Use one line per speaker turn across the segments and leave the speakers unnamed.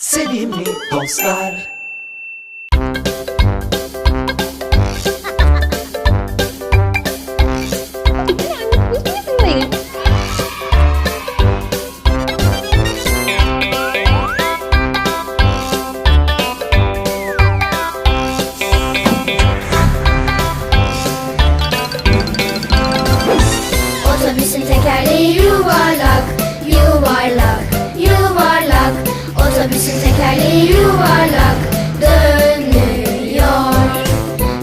Sevimli dostlar.
Yuvarlak, dönüyor.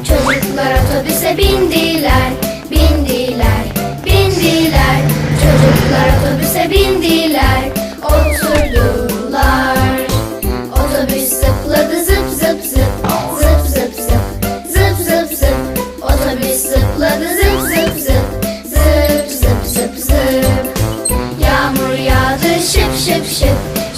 Çocuklar otobüse bindiler, bindiler, bindiler. Çocuklar otobüse bindiler, oturdular. Otobüs zıpladı zıp zıp zıp, zıp zıp zıp, zıp zıp zıp. Otobüs zıpladı zıp zıp zıp, zıp zıp zıp zıp. Yağmur yağdı şıp şıp şıp,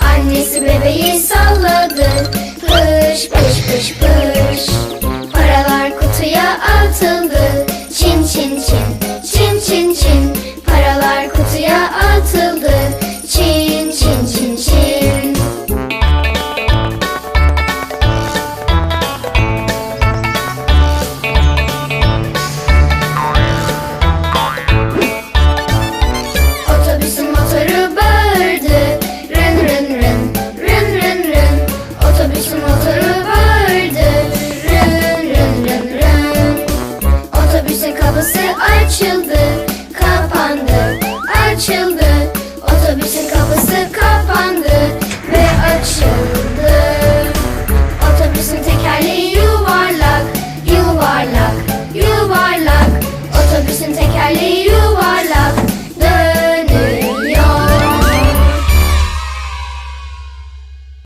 Annesi bebeği salladı. Pış pış pış pış Paralar kutuya atıldı. Çin çin çin. Çin çin çin